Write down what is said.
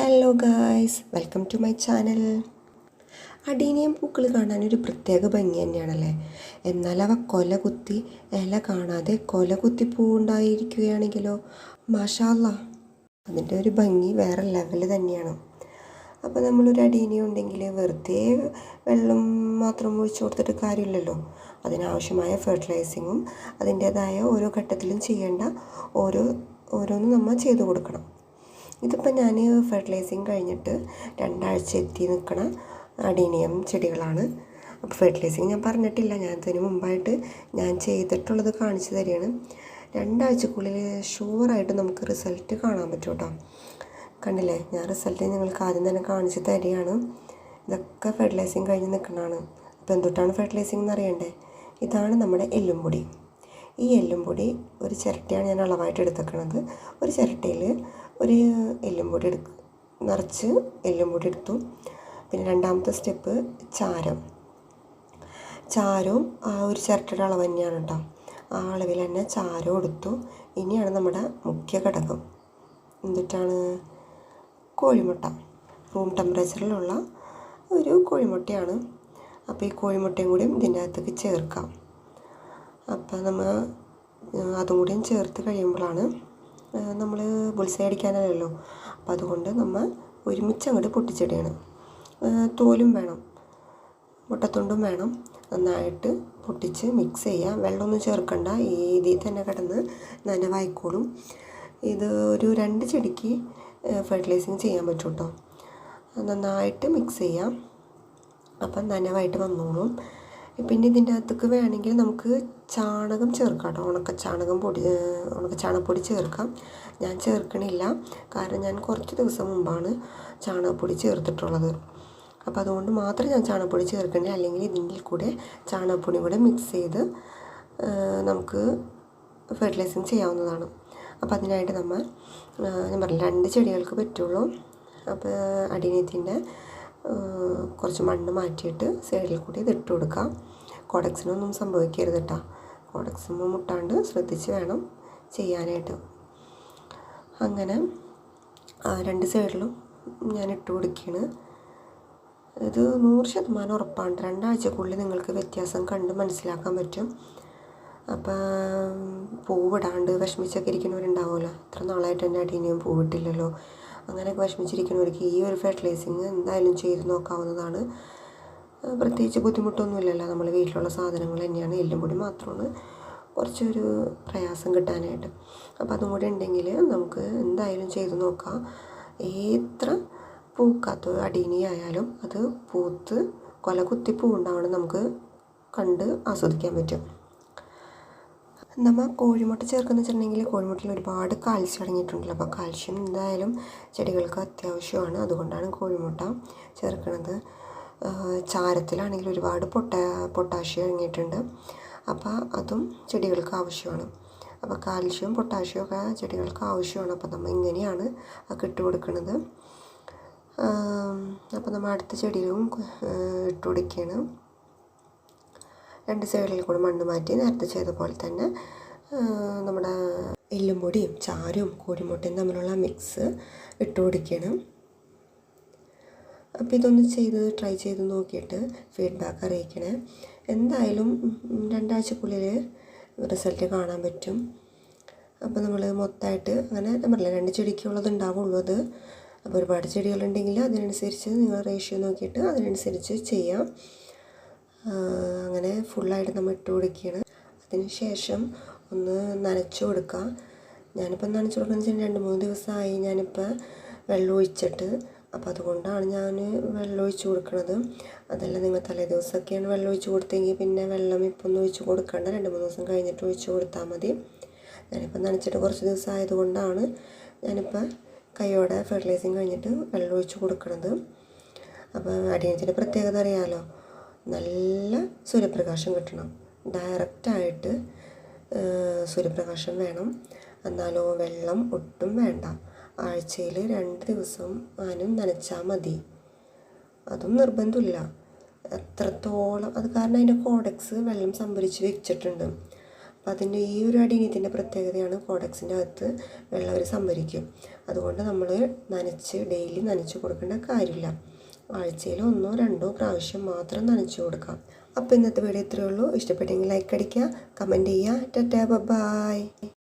Hello guys welcome to my channel adenium പൂക്കൾ കാണാൻ ഒരു പ്രത്യേക ഭംഗി തന്നെയാണല്ലേ? എന്നാൽ അവ കൊല കുത്തി ഇല കാണാതെ കൊല കുത്തി പൂവുണ്ടായിരിക്കുകയാണെങ്കിലോ? മാഷാല്ല. അതിന്റെ ഒരു ഭംഗി വേറെ ലെവൽ തന്നെയാണ്. അപ്പോൾ നമ്മളൊരു അടീനിയം ഉണ്ടെങ്കിൽ വെറുതെ വെള്ളം മാത്രം ഒഴിച്ചു കൊടുത്തിട്ട് കാര്യമില്ലല്ലോ. അതിനാവശ്യമായ ഫെർട്ടിലൈസിങ്ങും അതിന്റേതായ ഓരോ ഘട്ടത്തിലും ചെയ്യേണ്ട ഓരോ ഓരോന്നും നമ്മൾ ചെയ്തു കൊടുക്കണം. ഇതിപ്പോൾ ഞാൻ ഫെർട്ടിലൈസിങ് കഴിഞ്ഞിട്ട് രണ്ടാഴ്ച എത്തി നിൽക്കണ അടീനിയം ചെടികളാണ്. അപ്പോൾ ഫെർട്ടിലൈസിങ് ഞാൻ പറഞ്ഞിട്ടില്ല. ഞാൻ ഇതിന് മുമ്പായിട്ട് ഞാൻ ചെയ്തിട്ടുള്ളത് കാണിച്ചു തരികയാണ്. രണ്ടാഴ്ചക്കുള്ളിൽ ഷുവറായിട്ട് നമുക്ക് റിസൾട്ട് കാണാൻ പറ്റും കേട്ടോ കണ്ടില്ലേ? ഞാൻ റിസൾട്ട് നിങ്ങൾക്ക് ആദ്യം തന്നെ കാണിച്ചു തരികയാണ്. ഇതൊക്കെ ഫെർട്ടിലൈസിങ് കഴിഞ്ഞ് നിൽക്കുന്നതാണ് അപ്പോൾ എന്തൊട്ടാണ് ഫെർട്ടിലൈസിങ് എന്ന് അറിയണ്ടേ? ഇതാണ് നമ്മുടെ എല്ലുംപൊടി. ഈ എല്ലുംപൊടി ഒരു ചിരട്ടയാണ് ഞാൻ അളവായിട്ട് എടുത്തേക്കണത്. ഒരു ചിരട്ടയിൽ ഒരു എല്ലും പൊടി എടുക്കും നിറച്ച് എല്ലും പൊടി എടുത്തു. പിന്നെ രണ്ടാമത്തെ സ്റ്റെപ്പ് ചാരം. ചാരവും ആ ഒരു ചിരട്ടയുടെ അളവ് തന്നെയാണ് കേട്ടോ. ആ അളവിൽ തന്നെ ചാരം എടുത്തു. ഇനിയാണ് നമ്മുടെ മുഖ്യ ഘടകം. എന്നിട്ടാണ് കോഴിമുട്ട. റൂം ടെമ്പറേച്ചറിലുള്ള ഒരു കോഴിമുട്ടയാണ്. അപ്പോൾ ഈ കോഴിമുട്ടയും കൂടിയും ഇതിന്റെ അകത്തേക്ക് ചേർക്കാം. അപ്പോൾ നമ്മൾ അതും കൂടിയും ചേർത്ത് കഴിയുമ്പോഴാണ് നമ്മൾ ബുൾസൈ അടിക്കാനല്ലല്ലോ അപ്പോൾ അതുകൊണ്ട് നമ്മൾ ഒരുമിച്ച് അങ്ങോട്ട് പൊട്ടിച്ചിടുകയാണ് തോലും വേണം. മുട്ടത്തൊണ്ടും വേണം. നന്നായിട്ട് പൊട്ടിച്ച് മിക്സ് ചെയ്യുക വെള്ളമൊന്നും ചേർക്കണ്ട. ഈ ഇതിൽ തന്നെ കിടന്ന് നനവായിക്കോളും ഇത് ഒരു രണ്ട് ചെടിക്ക് ഫെർട്ടിലൈസിങ് ചെയ്യാൻ പറ്റും കേട്ടോ നന്നായിട്ട് മിക്സ് ചെയ്യാം. അപ്പം നനവായിട്ട് വന്നോളും. പിന്നെ ഇതിന്റെ അകത്തേക്ക് വേണമെങ്കിൽ നമുക്ക് ചാണകം ചേർക്കാം കേട്ടോ. ഉണക്ക ചാണകം പൊടി ഉണക്ക ചാണകപ്പൊടി ചേർക്കാം. ഞാൻ ചേർക്കണില്ല. കാരണം ഞാൻ കുറച്ച് ദിവസം മുമ്പാണ് ചാണകപ്പൊടി ചേർത്തിട്ടുള്ളത്. അപ്പോൾ അതുകൊണ്ട് മാത്രം ഞാൻ ചാണകപ്പൊടി ചേർക്കണേ അല്ലെങ്കിൽ ഇതിന്റെ കൂടെ ചാണകപ്പൊടി കൂടെ മിക്സ് ചെയ്ത് നമുക്ക് ഫെർട്ടിലൈസിങ് ചെയ്യാവുന്നതാണ്. അപ്പോൾ അതിനായിട്ട് നമ്മൾ ഞാൻ പറഞ്ഞു രണ്ട് ചെടികൾക്ക് പറ്റുള്ളൂ. അപ്പോൾ അടിനീത്തിന്റെ കുറച്ച് മണ്ണ് മാറ്റിയിട്ട് സൈഡിൽ കൂടി ഇത് ഇട്ട് കൊടുക്കാം. കോഡക്സിനൊന്നും സംഭവിക്കരുത് കേട്ടോ കോഡക്സിന് മുട്ടാണ്ട് ശ്രദ്ധിച്ച് വേണം ചെയ്യാനായിട്ട്. അങ്ങനെ രണ്ട് സൈഡിലും ഞാൻ ഇട്ട് കൊടുക്കുകയാണ് ഇത് നൂറ് ശതമാനം ഉറപ്പാണ്. രണ്ടാഴ്ചക്കുള്ളിൽ നിങ്ങൾക്ക് വ്യത്യാസം കണ്ട് മനസ്സിലാക്കാൻ പറ്റും. അപ്പം പൂവിടാണ്ട് വിഷമിച്ചൊക്കെ ഇരിക്കുന്നവരുണ്ടാവുമല്ലോ. ഇത്ര നാളായിട്ട് എന്റെ അടിയിൽ പൂവിട്ടില്ലല്ലോ. അങ്ങനെയൊക്കെ വിഷമിച്ചിരിക്കുന്നവർക്ക് ഈ ഒരു ഫെർട്ടിലൈസിങ് എന്തായാലും ചെയ്ത് നോക്കാവുന്നതാണ്. പ്രത്യേകിച്ച് ബുദ്ധിമുട്ടൊന്നുമില്ലല്ലോ. നമ്മൾ വീട്ടിലുള്ള സാധനങ്ങൾ തന്നെയാണ് എല്ലും കൂടി മാത്രമാണ്. കുറച്ചൊരു പ്രയാസം കിട്ടാനായിട്ട്. അപ്പോൾ അതും കൂടി ഉണ്ടെങ്കിൽ നമുക്ക് എന്തായാലും ചെയ്ത് നോക്കാം. എത്ര പൂക്കാത്ത അടീനി ആയാലും അത് പൂത്ത് കൊല കുത്തി പൂവുണ്ടാവണം നമുക്ക് കണ്ട് ആസ്വദിക്കാൻ പറ്റും. നമ്മൾ കോഴിമുട്ട ചേർക്കുന്ന വെച്ചിട്ടുണ്ടെങ്കിൽ കോഴിമുട്ടയിൽ ഒരുപാട് കാൽസ്യം അടങ്ങിയിട്ടുണ്ടല്ലോ. അപ്പോൾ കാൽസ്യം എന്തായാലും ചെടികൾക്ക് അത്യാവശ്യമാണ്. അതുകൊണ്ടാണ് കോഴിമുട്ട ചേർക്കുന്നത്. ചാരത്തിലാണെങ്കിൽ ഒരുപാട് പൊട്ട പൊട്ടാഷ്യം അടങ്ങിയിട്ടുണ്ട്. അപ്പോൾ അതും ചെടികൾക്ക് ആവശ്യമാണ്. അപ്പോൾ കാൽഷ്യവും പൊട്ടാഷ്യവും ഒക്കെ ചെടികൾക്ക് ആവശ്യമാണ്. അപ്പോൾ നമ്മൾ ഇങ്ങനെയാണ് ഇട്ട് കൊടുക്കുന്നത്. അപ്പോൾ നമ്മൾ അടുത്ത ചെടിയിലും ഇട്ട് കൊടുക്കുകയാണ്. രണ്ട് സൈഡിൽ കൂടെ മണ്ണ് മാറ്റി നേരത്തെ ചെയ്ത പോലെ തന്നെ നമ്മുടെ എല്ലും പൊടിയും ചാരവും കോഴിമുട്ടയും തമ്മിലുള്ള മിക്സ് ഇട്ട് കൊടുക്കണം. അപ്പോൾ ഇതൊന്ന് ചെയ്ത് ട്രൈ ചെയ്ത് നോക്കിയിട്ട് ഫീഡ്ബാക്ക് അറിയിക്കണേ. എന്തായാലും രണ്ടാഴ്ചക്കുള്ളിൽ റിസൾട്ട് കാണാൻ പറ്റും. അപ്പോൾ നമ്മൾ മൊത്തമായിട്ട് അങ്ങനെ പറഞ്ഞില്ല രണ്ട് ചെടിക്കുള്ളത് ഉണ്ടാവുള്ളൂ അത്. അപ്പോൾ ഒരുപാട് ചെടികളുണ്ടെങ്കിൽ അതിനനുസരിച്ച് നിങ്ങൾ റേഷ്യോ നോക്കിയിട്ട് അതിനനുസരിച്ച് ചെയ്യാം. അങ്ങനെ ഫുള്ളായിട്ട് നമ്മൾ ഇട്ട് കൊടുക്കുകയാണ്. അതിന് ശേഷം ഒന്ന് നനച്ചു കൊടുക്കുക ഞാനിപ്പോൾ നനച്ചു കൊടുക്കുന്നത് വെച്ചാൽ രണ്ട് മൂന്ന് ദിവസമായി ഞാനിപ്പോൾ വെള്ളം ഒഴിച്ചിട്ട്. അപ്പോൾ അതുകൊണ്ടാണ് ഞാൻ വെള്ളം ഒഴിച്ച് കൊടുക്കുന്നത് അതല്ല നിങ്ങൾ തലേ ദിവസമൊക്കെയാണ് വെള്ളം ഒഴിച്ച് കൊടുത്തെങ്കിൽ പിന്നെ വെള്ളം ഇപ്പോൾ ഒന്ന് ഒഴിച്ച് കൊടുക്കണ്ട. രണ്ട് മൂന്ന് ദിവസം കഴിഞ്ഞിട്ട് ഒഴിച്ച് കൊടുത്താൽ മതി. ഞാനിപ്പോൾ നനച്ചിട്ട് കുറച്ച് ദിവസം ആയതുകൊണ്ടാണ് ഞാനിപ്പോൾ കൈയോടെ ഫെർട്ടിലൈസിങ് കഴിഞ്ഞിട്ട് വെള്ളം ഒഴിച്ച് കൊടുക്കുന്നത് അപ്പോൾ അടിയനത്തിന്റെ പ്രത്യേകത അറിയാമല്ലോ നല്ല സൂര്യപ്രകാശം കിട്ടണം. ഡയറക്റ്റായിട്ട് സൂര്യപ്രകാശം വേണം. എന്നാലോ വെള്ളം ഒട്ടും വേണ്ട. ആഴ്ചയിൽ രണ്ട് ദിവസം ആനും നനച്ചാൽ മതി. അതും നിർബന്ധമില്ല. എത്രത്തോളം അത് കാരണം അതിന്റെ കോഡക്സ് വെള്ളം സംഭരിച്ച് വെച്ചിട്ടുണ്ട്. അപ്പോൾ അതിന്റെ ഈ ഒരു അടിനീത്തിന്റെ പ്രത്യേകതയാണ് കോഡക്സിന്റെ അകത്ത് വെള്ളം അവർ സംഭരിക്കും. അതുകൊണ്ട് നമ്മൾ നനച്ച് ഡെയിലി നനച്ച് കൊടുക്കേണ്ട കാര്യമില്ല. ആഴ്ചയിൽ ഒന്നോ രണ്ടോ പ്രാവശ്യം മാത്രം നനച്ചു കൊടുക്കാം. അപ്പോൾ ഇന്നത്തെ വീഡിയോ ഇത്രയേ ഉള്ളൂ. ഇഷ്ടപ്പെട്ടെങ്കിൽ ലൈക്ക് അടിക്കുക കമന്റ് ചെയ്യുക. Tata bye